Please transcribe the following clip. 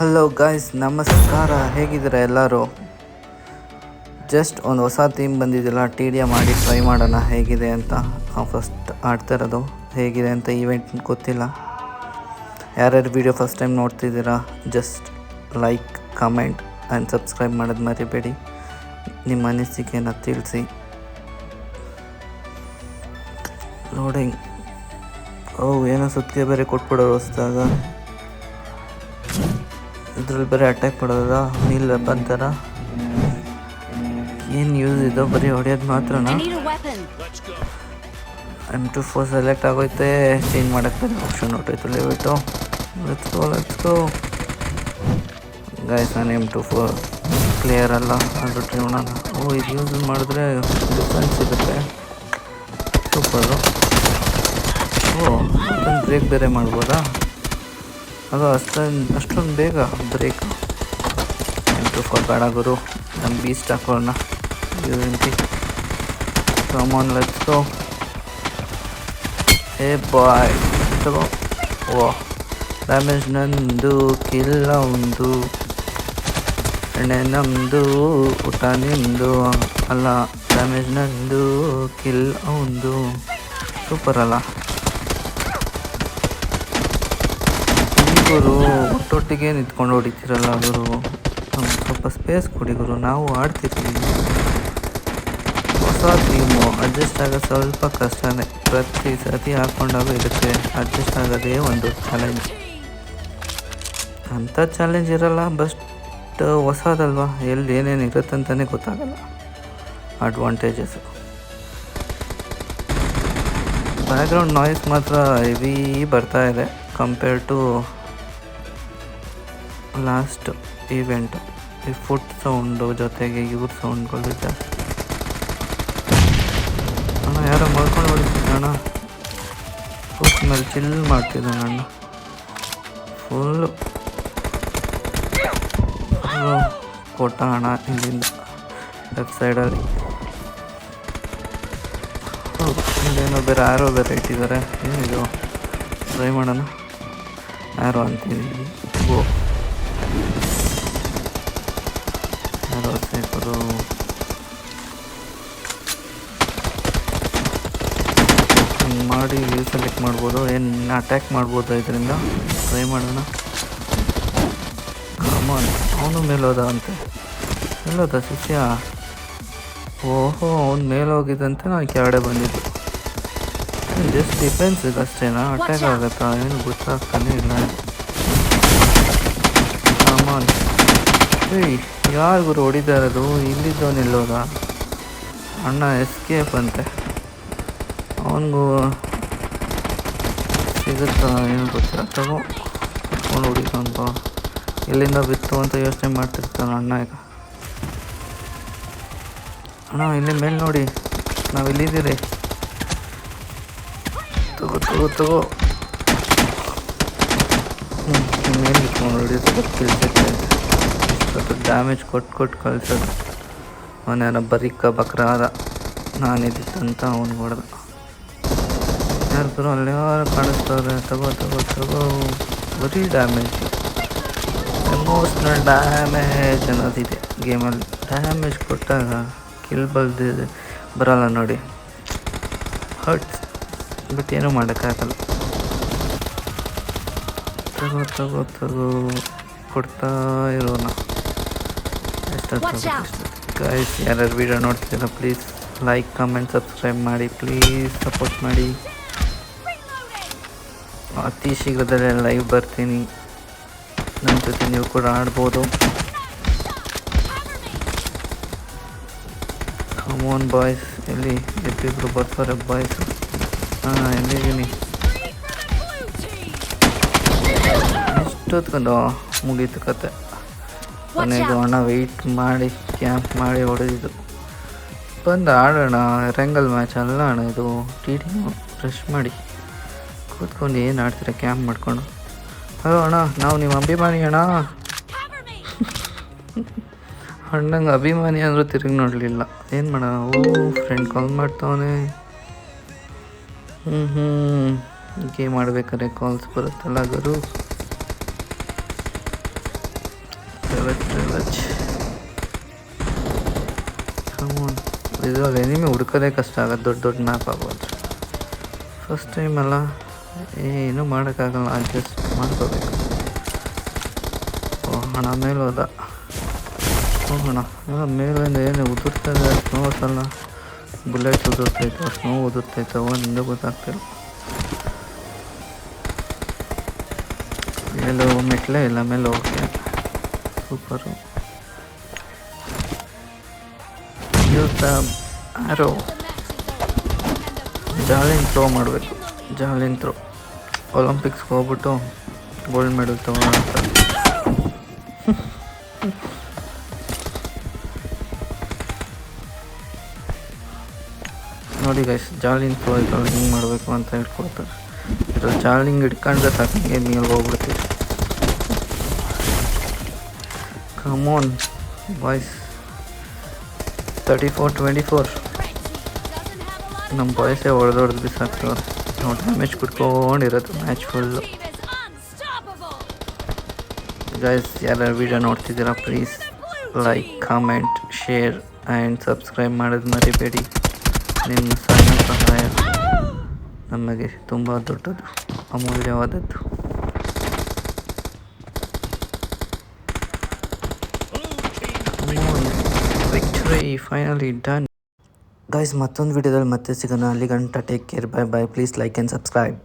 Hello guys ನಮಸ್ಕಾರ. ಹೇಗಿದ್ದೀರಾ ಎಲ್ಲರೂ? ಜಸ್ಟ್ ಒಂದು ಹೊಸ ಥೀಮ್ ಬಂದಿದ್ದಿಲ್ಲ ಟಿ ಡಿ ಮಾಡಿ ಟ್ರೈ ಮಾಡೋಣ. ಹೇಗಿದೆ ಅಂತ ಫಸ್ಟ್ ಆಡ್ತಾ ಇರೋದು. ಹೇಗಿದೆ ಅಂತ ಈವೆಂಟ್ ಗೊತ್ತಿಲ್ಲ. ಯಾರ್ಯಾರು ವಿಡಿಯೋ ಫಸ್ಟ್ ಟೈಮ್ ನೋಡ್ತಿದ್ದೀರಾ just like comment and subscribe ಮಾಡೋದು ಮರಿಬೇಡಿ. ನಿಮ್ಮ ಅನಿಸಿಕೆಯನ್ನು ತಿಳಿಸಿ. ನೋಡಿ ಓ, ಏನೋ ಸುತ್ತಿಗೆ ಬೇರೆ ಕೊಟ್ಬಿಡೋರು ಹೊಸ್ದಾಗ. ಇದ್ರಲ್ಲಿ ಬರೀ ಅಟ್ಯಾಕ್ ಮಾಡೋದ? ನೀಲ್ ಬಂತಾರ ಏನು ಯೂಸ್ ಇದೋ? ಬರೀ ಹೊಡೆಯೋದು ಮಾತ್ರನಾ? ಎಂ ಟು ಫೋರ್ ಸೆಲೆಕ್ಟ್ ಆಗೋಯ್ತೆ. ಚೇಂಜ್ ಮಾಡೋಕ್ಕೆ ಬೇರೆ ಆಪ್ಷನ್ ಹೊಟ್ಟೋಯ್ತು ಲೇಬಿಟ್ಟು ಗೋ ಲೆಟ್ಸ್ ಗಾಯ್ಸ್ ನಾನು ಎಂ ಟು ಫೋರ್ ಕ್ಲಿಯರ್ ಅಲ್ಲ. ಅದು ಟ್ರೈ ಮಾಡೋಣ. ಓ ಇದು ಯೂಸ್ ಮಾಡಿದ್ರೆ ಡಿಫ್ರೆನ್ಸ್ ಸಿಗುತ್ತೆ. ಸೂಪರು ಓ ಅದನ್ನು ಬ್ರೇಕ್ ಬೇರೆ ಮಾಡ್ಬೋದಾ? ಅದು ಅಷ್ಟೊಂದು ಅಷ್ಟೊಂದು ಬೇಗ ಬ್ರೇಕ್. ಎಂ ಟು ಫೋರ್ ಬೇಡ ಗುರು. ನಮ್ಮ ಬೀಸ್ಟ್ ಹಾಕೋಣ. ಯೂರಿಂಟಿ ಕಮಾನ್ ಗೋ ಏ ಬಾಯ್ ತಗೋ. ಓ. ಡ್ಯಾಮೇಜ್ ನಂದು ಕಿಲ್ಲ ಒಂದು ಎಣ್ಣೆ ನಮ್ಮದು ಊಟ ನಿಮ್ಮದು ಅಲ್ಲ ಡ್ಯಾಮೇಜ್ ನಂದು ಕಿಲ್ ಒಂದು ಸೂಪರ್ ಅಲ್ಲ ಈ ಗುರು ಒಟ್ಟೊಟ್ಟಿಗೆ ನಿಂತ್ಕೊಂಡು ಹೊಡಿತೀರಲ್ಲ ಗುರು. ಸ್ವಲ್ಪ ಸ್ಪೇಸ್ ಕೊಡಿ ಗುರು, ನಾವು ಆಡ್ತಿರ್ತೀವಿ ಹೊಸ ಟೀಮು ಅಡ್ಜಸ್ಟ್ ಆಗೋದು ಸ್ವಲ್ಪ ಕಷ್ಟನೇ. ಪ್ರತಿ ಸತಿ ಹಾಕ್ಕೊಂಡಾಗ ಇದಕ್ಕೆ ಅಡ್ಜಸ್ಟ್ ಆಗೋದೇ ಒಂದು ಚಾಲೆಂಜ್ ಅಂಥ ಚಾಲೆಂಜ್ ಇರಲ್ಲ ಬಸ್ಟ್ ಹೊಸದಲ್ವಾ? ಎಲ್ಲಿ ಏನೇನು ಇರುತ್ತೆ ಅಂತಲೇ ಗೊತ್ತಾಗಲ್ಲ. ಅಡ್ವಾಂಟೇಜಸ್ ಬ್ಯಾಕ್ಗ್ರೌಂಡ್ ನಾಯ್ಸ್ ಮಾತ್ರ ಹೆವಿ ಬರ್ತಾ ಇದೆ ಕಂಪೇರ್ ಟು ಲಾಸ್ಟ್ ಈವೆಂಟ್ ಈ ಫುಟ್ ಸೌಂಡು ಜೊತೆಗೆ ಇವ್ರ ಸೌಂಡ್ಗಳು ಜಾಸ್ತಿ. ಅಣ್ಣ, ಯಾರೋ ಮಲ್ಕೊಂಡು ಹೊಡಿತಿದ್ದ ಅಣ್ಣ? ಫುಟ್ ಮೇಲೆ ಚಿಲ್ ಮಾಡ್ತಿದ್ದೆ ಅಣ್ಣ. ಫುಲ್ಲು ಕೊಟ್ಟ ಅಣ್ಣ ಇಲ್ಲಿಂದ ಲೆಫ್ಟ್ ಸೈಡಲ್ಲಿ ಇಲ್ಲೇನೋ ಬೇರೆ ಆರೋ ಬೇರೆ ಇಟ್ಟಿದ್ದಾರೆ ಏನಿದು? ಟ್ರೈ ಮಾಡೋಣ ಆರೋ ಅಂತೀನಿ ಓ ಮಾಡಿ ವ್ಯೂ ಸೆಲೆಕ್ಟ್ ಮಾಡ್ಬೋದು. ಏನು ಅಟ್ಯಾಕ್ ಮಾಡ್ಬೋದು ಇದರಿಂದ? ಟ್ರೈ ಮಾಡೋಣ. ಕಮಾನ್ ಅವನು ಮೇಲೋದ ಅಂತೆ. ಎಲ್ಲೋದ ಶಿಷ್ಯ? ಓಹೋ ಅವ್ನು ಮೇಲೆ ಹೋಗಿದ್ದಂತೆ ನಾನು ಕೆಳಗಡೆ ಬಂದಿದ್ದು. ಜಸ್ಟ್ ಡಿಫೆನ್ಸ್ ಇದೆ ಅಷ್ಟೇನಾ? ಅಟ್ಯಾಕ್ ಆಗುತ್ತಾ? ಏನು ಗೊತ್ತಾಗ್ತಾನೆ ಇಲ್ಲ. ಕಮಾನ್ ಏಯ್ ಯಾರು ಗುರು ಇಲ್ಲಿದ್ದವನು ಇಲ್ಲೋದ ಅಣ್ಣ ಎಸ್ಕೇಪ್ ಅಂತೆ. ಅವನಿಗೂ ಸಿಗುತ್ತಾ ಏನು ಗೊತ್ತಿಲ್ಲ ತಗೋ ಫೋನ್ ಹೊಡಿತಂತ ಎಲ್ಲಿಂದ ಬಿತ್ತು ಅಂತ ಯೋಚನೆ ಮಾಡ್ತಿರ್ತಾನೆ ಅಣ್ಣ ಈಗ. ಅಣ್ಣ, ಇಲ್ಲಿ ಮೇಲೆ ನೋಡಿ. ನಾವು ಇಲ್ಲಿದ್ದೀರಿ ತಗೋ ತಗೋ ತಗೋ. ಮೇಲೆ ಇಟ್ಕೊಂಡು ಹೊಡಿಯೋದು ತಿಳಿಸುತ್ತೆ ಸ್ವಲ್ಪ ಡ್ಯಾಮೇಜ್ ಕೊಟ್ಟು ಕೊಟ್ಟು ಕಳ್ಸೋದು. ಅವನೇನೋ ಬರಿಕ ಬಕ್ರಾದ. ನಾನಿದ್ದಂತ ಅವ್ನು ಹೊಡೆದ. ಯಾರು ಅಲ್ಲಿ ಯಾರು ಕಾಣಿಸ್ತವ್ರೆ? ತಗೋ ತಗೋ ತಗೋ. ಬರೀ ಡ್ಯಾಮೇಜ್ ಎಮೋಷ್ನಲ್ ಡ್ಯಾಮೇಜ್ ಅನ್ನೋದಿದೆ ಗೇಮಲ್ಲಿ. ಡ್ಯಾಮೇಜ್ ಕೊಟ್ಟಾಗ ಕಿಲ್ ಬಲ್ದಿದೆ ಬರಲ್ಲ ನೋಡಿ. ಹರ್ಟ್ಸ್ ಬಟ್ ಏನೂ ಮಾಡೋಕ್ಕಾಗಲ್ಲ. ತಗೋ ತಗೋ ತಗೋ. ಕೊಡ್ತಾ ಇರೋಣ ಗೈಸ್ ಯಾರ್ಯಾರು ವಿಡಿಯೋ ನೋಡ್ತಿದ್ದೀರ ಪ್ಲೀಸ್ ಲೈಕ್ ಕಮೆಂಟ್ ಸಬ್ಸ್ಕ್ರೈಬ್ ಮಾಡಿ ಪ್ಲೀಸ್ ಸಪೋರ್ಟ್ ಮಾಡಿ. ಅತಿ ಶೀಘ್ರದಲ್ಲೇ ಲೈವ್ ಬರ್ತೀನಿ. ನನ್ನ ಜೊತೆ ನೀವು ಕೂಡ ಆಡ್ಬೋದು. ಕಮೋನ್ ಬಾಯ್ಸ್ ಎಲ್ಲಿ ಎಬ್ಬಿಬ್ರು ಬರ್ತಾರೆ ಬಾಯ್ಸ್ ಹಾಂ, ಎಲ್ಲಿದ್ದೀನಿ? ಎಷ್ಟೊತ್ಕೊಂಡು ಮುಗೀತು ಕತೆ. ಕೊನೆಗೂ ಅಣ್ಣ ವೆಯ್ಟ್ ಮಾಡಿ ಕ್ಯಾಂಪ್ ಮಾಡಿ ಹೊಡೆದಿದ್ದು. ಬಂದು ಆಡೋಣ ರೆಂಗಲ್ ಮ್ಯಾಚ್ ಅಲ್ಲ ಅಣ್ಣ ಇದು. ಟಿ ಟಿ ಫ್ರೆಶ್ ಮಾಡಿ. ಕೂತ್ಕೊಂಡು ಏನು ಆಡ್ತೀರಾ ಕ್ಯಾಂಪ್ ಮಾಡ್ಕೊಂಡು. ಹಲೋ ಅಣ್ಣ ನಾವು ನಿಮ್ಮ ಅಭಿಮಾನಿ ಅಣ್ಣ. ಅಣ್ಣಂಗೆ ಅಭಿಮಾನಿ ಅಂದರೂ ತಿರುಗಿ ನೋಡಲಿಲ್ಲ. ಏನು ಮಾಡೋಣ? ಓ ಫ್ರೆಂಡ್ ಕಾಲ್ ಮಾಡ್ತಾವನೆ. ಹ್ಞೂ ಹ್ಞೂ ಗೇಮ್ ಆಡ್ಬೇಕಾದ್ರೆ ಕಾಲ್ಸ್ ಬರುತ್ತಲ್ಲ ಗುರು. ಇದರಲ್ಲಿ ಎನಿಮಿ ಹುಡ್ಕೋದೇ ಕಷ್ಟ ಆಗುತ್ತೆ. ದೊಡ್ಡ ದೊಡ್ಡ ಮ್ಯಾಪ್ ಆಗೋದು ಫಸ್ಟ್ ಟೈಮ್ ಅಲ್ಲ, ಏನೂ ಮಾಡೋಕ್ಕಾಗಲ್ಲ ಅಡ್ಜಸ್ಟ್ ಮಾಡ್ಕೋಬೇಕು. ಓ ಹಣ ಮೇಲೆ ಹೋದ. ಹೋಗೋಣ ಮೇಲಿಂದ ಏನು ಉದುರ್ತದೆ ಸ್ನೋ ಅಲ್ಲ. ಬುಲೆಟ್ಸ್ ಉದುರ್ತೈತೆ ಸ್ನೋ ಉದುರ್ತೈತೆ ಒಂದು ಗೊತ್ತಾಗ್ತಿಲ್ಲ. ಎಲ್ಲೋ ಮೆಟ್ಲೇ ಇಲ್ಲ, ಮೇಲೆ ಹೋಗಕ್ಕೆ. Super use arrow javelin throw ಮಾಡಬೇಕು. ಜಾಲಿನ್ ಥ್ರೋ ಒಲಿಂಪಿಕ್ಸ್ಗೆ ಹೋಗ್ಬಿಟ್ಟು ಗೋಲ್ಡ್ ಮೆಡಲ್ ತಗೋಣ ಅಂತ ನೋಡಿ ಗೈಸ್ ಜಾಲಿಂಗ್ ಥ್ರೋ ಇದ್ರಲ್ಲಿ ಹಿಂಗೆ ಮಾಡಬೇಕು ಅಂತ ಹೇಳ್ಕೊಡ್ತಾರೆ. ಇದ್ರಲ್ಲಿ ಜಾಲಿಂಗ್ ಹಿಡ್ಕೊಂಡ್ರೆ ಸಾಕು, ಹಿಂಗೆ ಮೇಲೆ ಹೋಗ್ಬಿಡ್ತೀವಿ. Doesn't have a lot of ನಮ್ಮ ಬಾಯ್ಸೇ ಹೊಡೆದು ಬಿಸಾಕ್ತವ್ರೆ ನಾವು ಡ್ಯಾಮೇಜ್ ಕುಡ್ಕೊಂಡಿರೋದು ಮ್ಯಾಚ್ ಫುಲ್ಲು ಗಾಯ್ಸ್ ಯಾರ್ಯಾರು ವೀಡಿಯೋ ನೋಡ್ತಿದ್ದೀರಾ please like comment share and subscribe ಮಾಡೋದು ಮರಿಬೇಡಿ. ನಿಮ್ಮ ಸಣ್ಣ ಸಹಾಯ. ನಮಗೆ ತುಂಬ ದೊಡ್ಡದು, ಅಮೂಲ್ಯವಾದದ್ದು. ವಿಕ್ಟ್ರಿ ಫೈನಲಿ ಡನ್ ಗೈಸ್ ಮತ್ತೊಂದು ವಿಡಿಯೋದಲ್ಲಿ ಮತ್ತೆ ಸಿಗೋಣ. ಅಲ್ಲಿ ಗಂಟ take care bye bye please like and subscribe